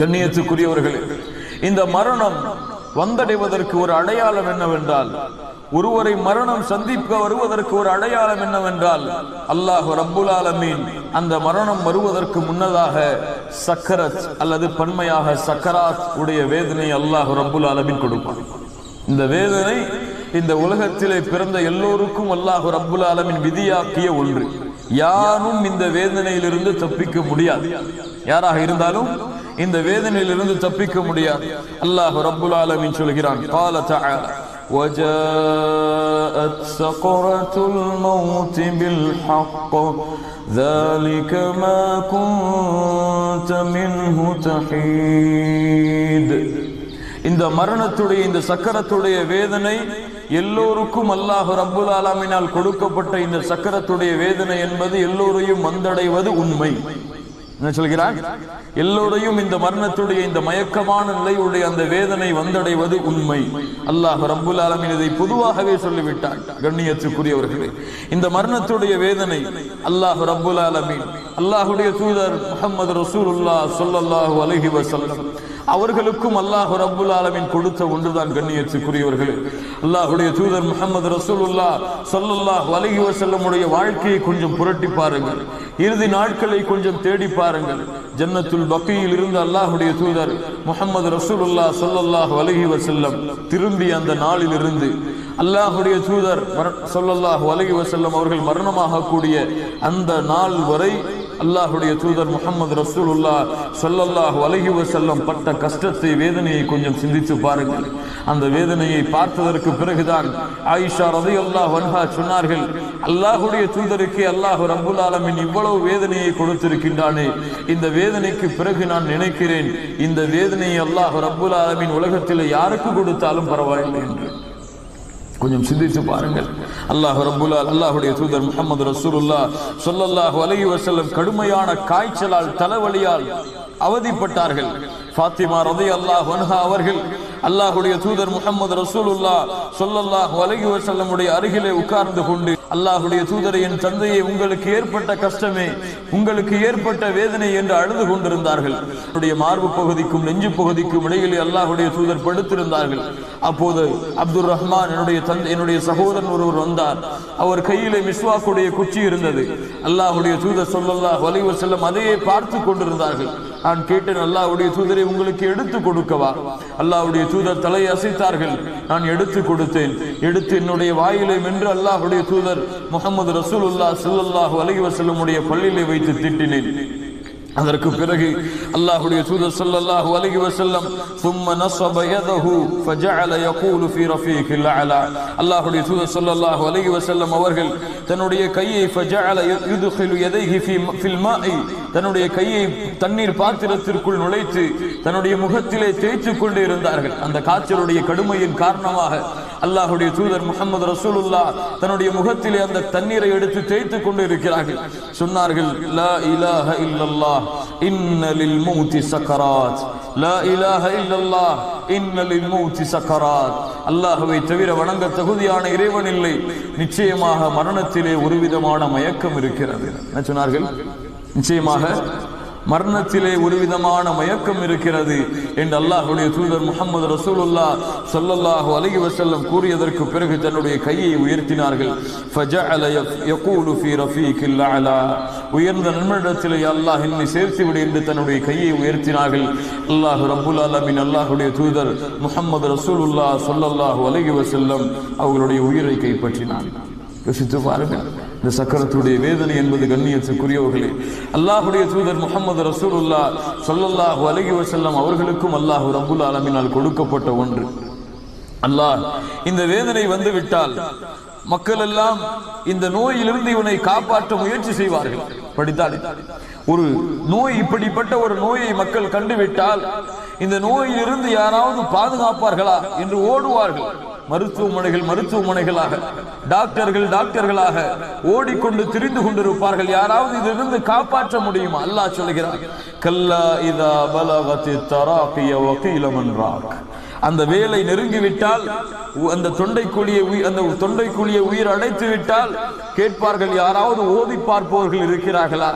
கண்ணியத்துக்குரியவர்களே இந்த மரணம் வந்தடைவதற்கு ஒரு அடையாளம் என்னவென்றால் ஒருவரை மரணம் சந்திக்க வருவதற்கு ஒரு அடையாளம் என்னவென்றால் அல்லாஹ் ரப்புல் ஆலமீன் அந்த மரணம் வருவதற்கு முன்னதாக சக்கரத் அல்லது பன்மையாக சக்கராத் உடைய வேதனை அல்லாஹ் ரப்புல் ஆலமீன் கொடுப்பான். இந்த வேதனை இந்த உலகத்திலே பிறந்த எல்லோருக்கும் அல்லாஹ் ரப்புல் ஆலமின் விதியாக்கிய ஒன்று. யாரும் இந்த வேதனையிலிருந்து தப்பிக்க முடியாது. யாராக இருந்தாலும் இந்த வேதனையிலிருந்து தப்பிக்க முடியாது அல்லாஹ் ரப்புல் ஆலமின் சொல்கிறான் قال تعالى وجاءت سقرة الموت بالحق ذلك ما كنت منه تحيد இந்த மரணத்துடைய இந்த சக்கரத்துடைய வேதனை எல்லோருக்கும் அல்லாஹ் ரப்புல் ஆலமினால் கொடுக்கப்பட்ட இந்த சக்கரத்துடைய வேதனை என்பது எல்லோரையும் வந்தடைவது உண்மை என்ன சொல்கிறார்? எல்லோரையும் இந்த மரணத்துடைய இந்த மயக்கமான நிலையுடைய அந்த வேதனை வந்தடைவது உண்மை. அல்லாஹ் ரப்புல் ஆலமின் இதை பொதுவாகவே சொல்லிவிட்டார் கண்ணியத்துக்குரியவர்களே. இந்த மரணத்துடைய வேதனை அல்லாஹ் ரப்புல் ஆலமின் அல்லாஹுடைய தூதர் முகமது ரசூலுல்லா சொல்லல்லாஹு அலஹி வசல்லம் அவர்களுக்கும் அல்லாஹ் ரபுல் ஆலமின் கொடுத்த ஒன்றுதான் கண்ணியத்துக்குரியவர்கள். அல்லாஹுடைய தூதர் முகமது ரசூலுல்லா சொல்லல்லாஹு வலகி வசல்லமுடைய வாழ்க்கையை கொஞ்சம் புரட்டி பாருங்கள். இறுதி நாட்களை கொஞ்சம் தேடி பாருங்கள். ஜன்னத்துல் பக்கியில் இருந்து அல்லாஹுடைய தூதர் முகமது ரசூலுல்லா சொல்லல்லாஹு வலகி வசல்லம் திரும்பி அந்த நாளில் இருந்து அல்லாஹுடைய தூதர் சொல்லல்லாஹ் வலகி வசல்லம் அவர்கள் மரணமாக கூடிய அந்த நாள் வரை அல்லாஹுடைய தூதர் முகமது ரசூலுல்லா சொல்லல்லாஹு அலைஹி செல்லம் பட்ட கஷ்டத்தை வேதனையை கொஞ்சம் சிந்தித்து பாருங்கள். அந்த வேதனையை பார்த்ததற்கு பிறகுதான் ஆயிஷா ரதி அல்லாஹ் வன்ஹா சொன்னார்கள் அல்லாஹுடைய தூதருக்கு அல்லாஹ் ரபுல் ஆலமின் இவ்வளவு வேதனையை கொடுத்திருக்கின்றானே. இந்த வேதனைக்கு பிறகு நான் நினைக்கிறேன் இந்த வேதனையை அல்லாஹ் ரபுல் ஆலமின் உலகத்தில் யாருக்கு கொடுத்தாலும் பரவாயில்லை என்று. கொஞ்சம் சிந்தித்து பாருங்கள். அல்லாஹ் ரப்புல் அல்லாஹுடைய தூதர் முகமது ரசூலுல்லா சொல்லல்லாஹு அலைஹி வஸல்லம் கடுமையான காய்ச்சலால் தலைவலியால் அவதிப்பட்டார்கள். ஃபாத்திமா ரதி அல்லாஹ் வன்ஹா அவர்கள் அல்லாஹுடைய தூதர் முகமது ரசூலுல்லா சொல்லல்லாஹ் வலகி வசல்லமுடைய அருகிலே உட்கார்ந்து கொண்டு அல்லாஹுடைய தூதரை என் தந்தையை உங்களுக்கு ஏற்பட்ட கஷ்டமே உங்களுக்கு ஏற்பட்ட வேதனை என்று அழுது கொண்டிருந்தார்கள். மார்பு பகுதிக்கும் நெஞ்சு பகுதிக்கும் இடையிலே அல்லாஹுடைய தூதர் படுத்திருந்தார்கள். அப்போது அப்துல் ரஹ்மான் என்னுடைய தந்தை என்னுடைய சகோதரன் ஒருவர் வந்தார். அவர் கையிலே மிஸ்வாக்குடைய குச்சி இருந்தது. அல்லாஹுடைய தூதர் சொல்லல்லா அலைஹி செல்லம் அதையே பார்த்து கொண்டிருந்தார்கள். நான் கேட்டேன் அல்லாவுடைய தூதரை உங்களுக்கு எடுத்து கொடுக்கவா? அல்லாவுடைய தூதர் தலையை அசைத்தார்கள். நான் எடுத்து கொடுத்தேன். எடுத்து என்னுடைய வாயிலை மென்று அல்லாஹுடைய தூதர் முகமது ரசூலுல்லா ஸல்லல்லாஹு அலைஹி வஸல்லமுடைய பள்ளியிலே வைத்து திட்டினேன். அதற்கு பிறகு அல்லாஹ்வுடைய தூதர் ஸல்லல்லாஹு அலைஹி வஸல்லம் ثم نصب يده فجعل يقول في رفيق الاعلى அல்லாஹ்வுடைய தூதர் ஸல்லல்லாஹு அலைஹி வஸல்லம் அவர்கள் தன்னுடைய கையை فجعل يدخل يديه في في الماء தன்னுடைய கையை தண்ணீர் பாத்திரத்திற்குள் நுழைத்து தன்னுடைய முகத்திலே தேய்த்து கொண்டு இருந்தார்கள் அந்த காய்ச்சலுடைய கடுமையின் காரணமாக அல்லாஹுடைய தூதர் முகமது ரசூலுல்லா தன்னுடைய முகத்திலே அந்த தண்ணீரை எடுத்து தேய்த்து கொண்டு இருக்கிறார்கள் சொன்னார்கள் லா இலாஹ இல்லல்லா இன்னலில் மூத்தி சக்கராஜ் சக்கராத். லா இலாஹ இல்லல்லா இன்னலில் மூத்தி சக்கராஜ் சக்கராத் தவிர வணங்க தகுதியான இறைவன் இல்லை. நிச்சயமாக மரணத்திலே ஒரு விதமான மயக்கம் இருக்கிறது. என்ன சொன்னார்கள்? நிச்சயமாக மரணத்திலே ஒரு விதமான மயக்கம் இருக்கிறது என்று அல்லாஹுடைய தூதர் முகமது ரசூலுல்லா சொல்லல்லாஹு அலகி வசல்லம் கூறியதற்கு பிறகு தன்னுடைய கையை உயர்த்தினார்கள். உயர்ந்த நண்பனிடத்திலே அல்லாஹ் என்னை சேர்த்து விடு என்று தன்னுடைய கையை உயர்த்தினார்கள். அல்லாஹ் ரபுல் அலமின் அல்லாஹுடைய தூதர் முகமது ரசூலுல்லா சொல்லல்லாஹு அலகி வசல்லம் அவர்களுடைய உயிரை கைப்பற்றினார் யோசித்து பாருங்கள். இந்த சக்கரத்துடைய வேதனை என்பது கண்ணியத்துக்குரியவர்களே. அல்லாஹுடைய தூதர் முகமது ரசூலுல்லா சொல்லல்லாஹு அலகி வசல்லம் அவர்களுக்கும் அல்லாஹ் ரபுல் ஆலமினால் கொடுக்கப்பட்ட ஒன்று. அல்லாஹ் இந்த வேதனை வந்து விட்டால் மக்கள் எல்லாம் இந்த நோயிலிருந்து இவனை காப்பாற்ற முயற்சி செய்வார்கள். படித்தாடி ஒரு நோய் இப்படிப்பட்ட ஒரு நோயை மக்கள் கண்டுவிட்டால் இந்த நோயிலிருந்து யாராவது பாதுகாப்பார்களா என்று ஓடுவார்கள். மருத்துவமனைகள் மருத்துவமனைகளாக டாக்டர்கள் டாக்டர்களாக ஓடிக்கொண்டு திரிந்து கொண்டிருப்பார்கள். யாராவது இதிலிருந்து காப்பாற்ற முடியுமா? அல்லாஹ் சொல்கிறார் கல்லா இதா பலகத்தி தராபிய வக்கீலம் என்றார் அந்த வேலை நெருங்கிவிட்டால் அந்த தொண்டைக்குழியை அந்த தொண்டைக்குழியை உயிர் அடைத்து விட்டால் கேட்பார்கள் யாராவது ஓதி பார்ப்பவர்கள் இருக்கிறார்களா?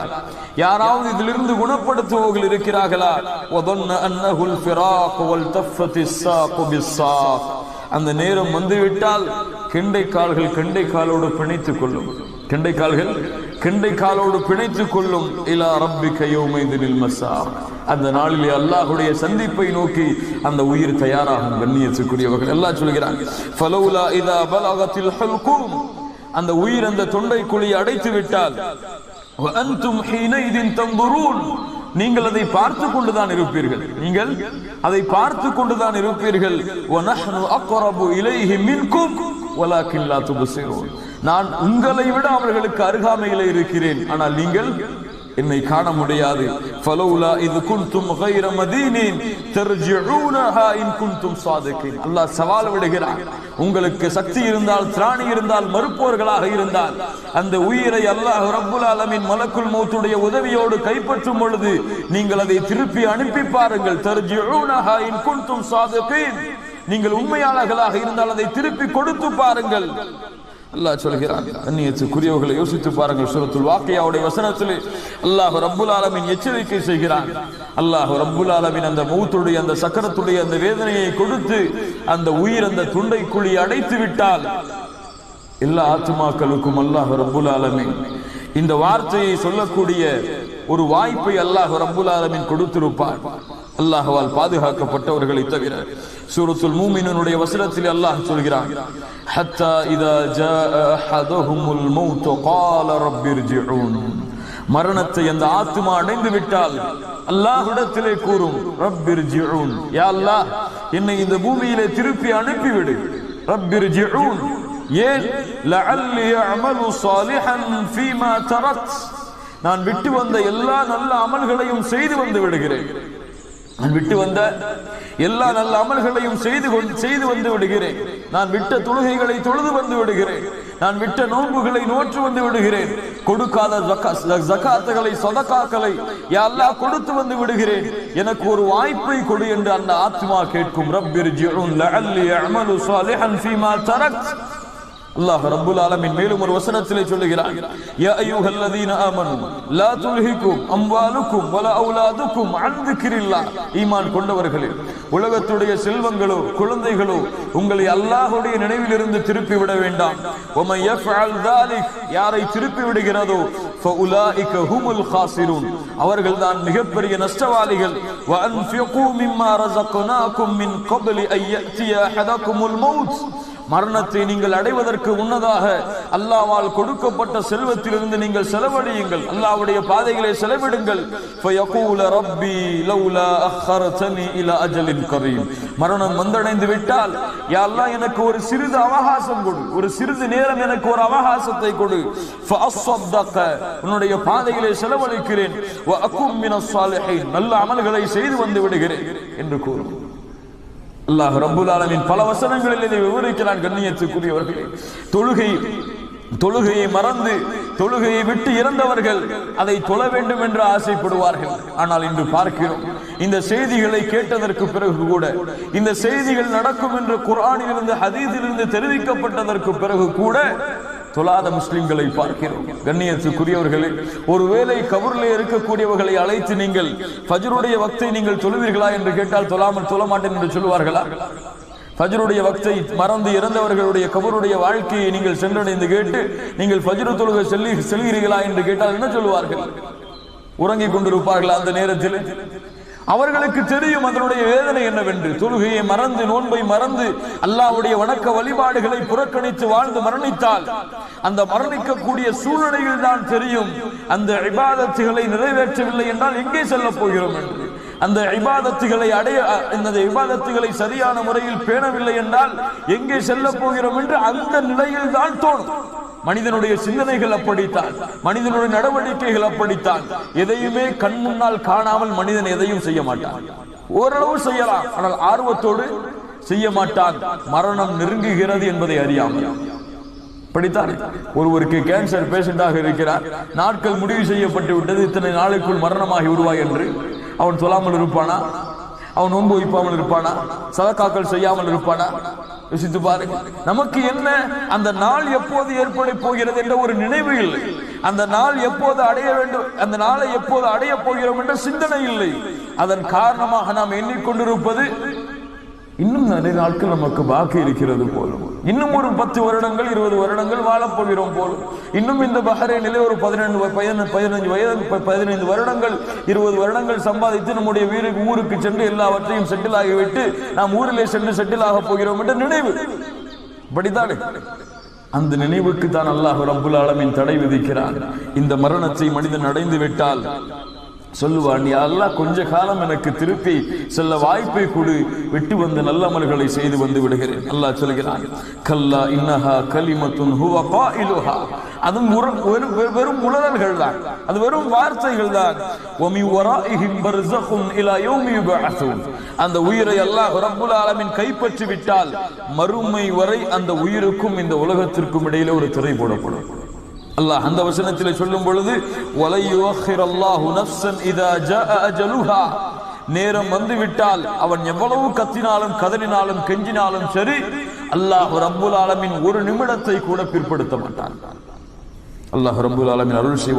யாராவது இதிலிருந்து குணப்படுத்துபவர்கள் இருக்கிறார்களா? ஒதொன்ன அன்னகுல் ஃபிராக் வல் தஃபத்தி சாக் அந்த நேரம் வந்துவிட்டால் கெண்டைக்கால்கள் கெண்டைக்காலோடு பிணைத்துக் கொள்ளும். கெண்டைக்கால்கள் கெண்டைக்காலோடு பிணைத்துக் கொள்ளும். இலா ரப்பி கையோமைதினில் மசார் அந்த நாளிலே அல்லாஹுடைய சந்திப்பை நோக்கி அந்த உயிர் தயாராகும். கண்ணியத்துக்குரியவர்கள் எல்லாம் சொல்கிறாங்க. ஃபலௌலா இதா பலகத்தில் ஹல்கும். அந்த உயிர் அந்த தொண்டை குழி அடைத்து விட்டால் அன்தும் ஹீனைதின் தம்புரூன் நீங்கள் அதை பார்த்து கொண்டுதான் இருப்பீர்கள். நீங்கள் அதை பார்த்து கொண்டுதான் இருப்பீர்கள். நான் உங்களை விட அவர்களுக்கு அருகாமையில இருக்கிறேன். ஆனால் நீங்கள் என்னை காண முடியாது. ஃபலௌலா இது குன்தும் கைர மதீனின். தர்ஜிஊனஹா இன் குன்தும் சாதிக்கின் அல்லாஹ் சவால் விடுகிறார் உங்களுக்கு சக்தி இருந்தால் திராணி இருந்தால் மறுப்பவர்களாக இருந்தால் அந்த உயிரை அல்லாஹ் ரப்புல் ஆலமின் மலக்குல் மௌத்துடைய உதவியோடு கைப்பற்றும் பொழுது நீங்கள் அதை திருப்பி அனுப்பி பாருங்கள். தர்ஜிஊனஹா இன் குன்தும் சாதிக்கின் நீங்கள் உண்மையாளர்களாக இருந்தால் அதை திருப்பி கொடுத்து பாருங்கள். அல்லாஹ் சொல்கிறான் அந்நியத்துக்குரியவர்களை யோசித்து பாருங்கள். சூரத்துல் வாக்கையாவுடைய வசனத்தில் அல்லாஹ் ரப்புல் ஆலமின் எச்சரிக்கை செய்கிறான். அல்லாஹ் ரப்புல் ஆலமின் அந்த மூத்துடைய அந்த சக்கரத்துடைய அந்த வேதனையை கொடுத்து அந்த உயிர் அந்த துண்டை குழி அடைத்து விட்டால் எல்லா ஆத்துமாக்களுக்கும் அல்லாஹ் ரப்புல் ஆலமின் இந்த வார்த்தையை சொல்லக்கூடிய ஒரு வாய்ப்பை அல்லாஹ் ரப்புல் ஆலமின் கொடுத்திருப்பார். அல்லாஹுவால் பாதுகாக்கப்பட்டவர்களை தவிர சூரத்துல் மூமினனுடைய வசனத்தில் அல்லாஹ் சொல்கிறான் ஹத்தா இதா ஜா அஹதுஹுமுல் மௌத் கால ரப்பிர்ஜிஊன். மரணத்தை அந்த ஆத்மா அடைந்து விட்டால் அல்லாஹ்விடத்திலே கூறும் ரப்பிர்ஜிஊன். யா அல்லாஹ் என்னை இந்த பூமியிலே திருப்பி அனுப்பிவிடு ரப்பிர்ஜிஊன். ஏன்? லஅல்லி அமலு சாலிஹன் ஃபீமா தரத். நான் விட்டு வந்த எல்லா நல்ல அமல்களையும் செய்து வந்து விடுகிறேன். நான் விட்டு வந்த எல்லா நல்ல அமல்களையும் செய்து கொண்டு செய்து வந்து விடுகிறேன். நான் விட்ட தொழுகைகளை தொழுது வந்து விடுகிறேன். நான் விட்ட நோன்புகளை நோற்று வந்து விடுகிறேன். கொடுக்காத ஜக்காத்துகளை சொதக்காக்களை யா கொடுத்து வந்து விடுகிறேன். எனக்கு ஒரு வாய்ப்பை கொடு என்று அந்த ஆத்மா கேட்கும். ரப்பிர்ஜிஉன் லஅல்லி அமலு சாலிஹன் ஃபீமா தரக்த் அல்லாஹ் ரப்புல் ஆலமின் மேலும் ஒரு வசனத்திலே சொல்லுகிறான் யா அய்யுஹல் லதீன ஆமனு லா துல்ஹிக்கும் அம்வாலுக்கும் வல அவுலாதுக்கும் அன் திக்ரில்லாஹ் ஈமான் கொண்டவர்களே உலகத்துடைய செல்வங்களோ குழந்தைகளோ உங்களை அல்லாஹ்வுடைய நினைவிலிருந்து திருப்பி விட வேண்டாம். வமன் யஃஅல் தாலிக் யாரை திருப்பி விடுகிறதோ ஃபஉலாயிக ஹுமுல் காசிரூன் அவர்கள்தான் மிகப்பெரிய நஷ்டவாளிகள். வஅன்ஃபிகு மிம்மா ரஸக்னாகும் மின் கப்லி அன் யஅ்திய அஹதகுமுல் மௌத் மரணத்தை நீங்கள் அடைவதற்கு முன்னதாக அல்லாவால் கொடுக்கப்பட்ட செல்வத்திலிருந்து நீங்கள் செலவழியுங்கள். அல்லாவுடைய பாதைகளை செலவிடுங்கள். மரணம் வந்தடைந்து விட்டால் யாழ்லா எனக்கு ஒரு சிறிது அவகாசம் கொடு. ஒரு சிறிது நேரம் எனக்கு ஒரு அவகாசத்தை கொடு. உன்னுடைய பாதைகளை செலவழிக்கிறேன். நல்ல அமல்களை செய்து வந்து விடுகிறேன் என்று கூறுவோம் அல்லாஹ் ரபுல் ஆலமின் பல வசனங்களில் இதை விவரிக்கிறான் கண்ணியத்துக்குரியவர்களே. தொழுகை தொழுகையை மறந்து தொழுகையை விட்டு இறந்தவர்கள் அதை தொழ வேண்டும் என்று ஆசைப்படுவார்கள். ஆனால் இன்று பார்க்கிறோம் இந்த செய்திகளை கேட்டதற்கு பிறகு கூட இந்த செய்திகள் நடக்கும் என்று குரானிலிருந்து ஹதீதிலிருந்து தெரிவிக்கப்பட்டதற்கு பிறகு கூட தொழாத முஸ்லிம்களை பார்க்கிறோம். கண்ணியத்துக்குரியவர்களே ஒருவேளை கபூரில் இருக்கக்கூடியவர்களை அழைத்து நீங்கள் ஃபஜ்ருடைய வக்தை நீங்கள் தொழுவீர்களா என்று கேட்டால் தொழாமல் தொழ மாட்டேன் என்று சொல்லுவார்களா? ஃபஜ்ருடைய வக்தை மறந்து இறந்தவர்களுடைய கபருடைய வாழ்க்கையை நீங்கள் சென்றடைந்து கேட்டு நீங்கள் ஃபஜ்ரு தொழுக செல்லி செல்கிறீர்களா என்று கேட்டால் என்ன சொல்லுவார்கள்? உறங்கிக் கொண்டிருப்பார்கள் அந்த நேரத்தில்? அவர்களுக்கு தெரியும் அதனுடைய வேதனை என்னவென்று. தொழுகையை மறந்து நோன்பை மறந்து அல்லாவுடைய வணக்க வழிபாடுகளை புறக்கணித்து வாழ்ந்து மரணித்தால் அந்த மரணிக்கக்கூடிய சூழ்நிலையில் தான் தெரியும் அந்த இபாதத்துகளை நிறைவேற்றவில்லை என்றால் எங்கே செல்ல போகிறோம் என்று. அந்த இபாதத்துகளை அடைய இந்த இபாதத்துகளை சரியான முறையில் பேணவில்லை என்றால் எங்கே செல்ல போகிறோம் என்று அந்த நிலையில் தான் தோணும். மனிதனுடைய சிந்தனைகள் அப்படித்தான். மனிதனுடைய நடவடிக்கைகள் அப்படித்தான். எதையுமே கண் முன்னால் காணாமல் மனிதன் எதையும் செய்ய மாட்டான். ஓரளவு செய்யலாம். ஆனால் ஆர்வத்தோடு செய்ய மாட்டான். மரணம் நெருங்குகிறது என்பதை அறியாமல். படித்தான் ஒருவருக்கு கேன்சர் பேஷண்டாக இருக்கிறார். நாட்கள் முடிவு செய்யப்பட்டு விட்டது. இத்தனை நாளைக்குள் மரணமாகி விடுவாய் என்று அவன் சொல்லாமல் இருப்பானா? அவன் நோன்பு வைப்பாமல் இருப்பானா? சதக்காக்கள் செய்யாமல் இருப்பானா? யோசித்து பாருங்க. நமக்கு என்ன? அந்த நாள் எப்போது ஏற்பட போகிறது என்ற ஒரு நினைவு இல்லை. அந்த நாள் எப்போது அடைய வேண்டும் அந்த நாளை எப்போது அடைய போகிறோம் என்ற சிந்தனை இல்லை. அதன் காரணமாக நாம் எண்ணிக்கொண்டிருப்பது இன்னும் நிறைய நாட்கள் நமக்கு பாக்கி இருக்கிறது போலும் இன்னும் ஒரு பத்து வருடங்கள் இருபது வருடங்கள் வாழப் போகிறோம் போலும் இன்னும் இந்த பஹ்ரைனிலே ஒரு பதினெண்டு பதினஞ்சு பதினஞ்சு வயது பதினைந்து வருடங்கள் இருபது வருடங்கள் சம்பாதித்து நம்முடைய வீருக்கு ஊருக்கு சென்று எல்லாவற்றையும் செட்டில் ஆகிவிட்டு நாம் ஊரிலே சென்று செட்டில் ஆக போகிறோம் என்ற நினைவு. இப்படித்தானே? அந்த நினைவுக்கு தான் அல்லாஹ் ரபுல் ஆலமின் தடை விதிக்கிறான். இந்த மரணத்தை மனிதன் அடைந்து விட்டால் சொல்லுவான் நீ அல்லாஹ் கொஞ்ச காலம் எனக்கு திருப்பி செல்ல வாய்ப்பை கொடு. விட்டு வந்து நல்ல அமல்களை செய்து வந்து விடுகிறேன். அல்லாஹ் சொல்கிறான் கல்லா இன்னஹா கலிமத்துன் ஹுவ காயிலுஹா அது வெறும் வெறும் உணரல்கள் தான். அது வெறும் வார்த்தைகள் தான். ஒமி வராஇஹிம் பர்ஸഖுன் இலா யௌமி யுபஅஸூன் அந்த உயிரை அல்லாஹ் ரப்புல் ஆலமீன் கைப்பற்றி விட்டால் மறுமை வரை அந்த உயிருக்கும் இந்த உலகத்திற்கும் இடையிலே ஒரு திரை போடப்படும். அல்லாஹ் அந்த வசனத்தில் சொல்லும் பொழுது வலை அல்லாஹு நஃப்ஸன் இதா ஜாஅ அஜலுஹா. நேரம் வந்துவிட்டால் அவன் எவ்வளவு கத்தினாலும் கதறினாலும் கெஞ்சினாலும் சரி அல்லாஹ் ரப்புல் ஆலமின் ஒரு நிமிடத்தை கூட பிற்படுத்த மாட்டான். அல்லாஹ் ரப்புல் ஆலமின் அருள் செய்வான்.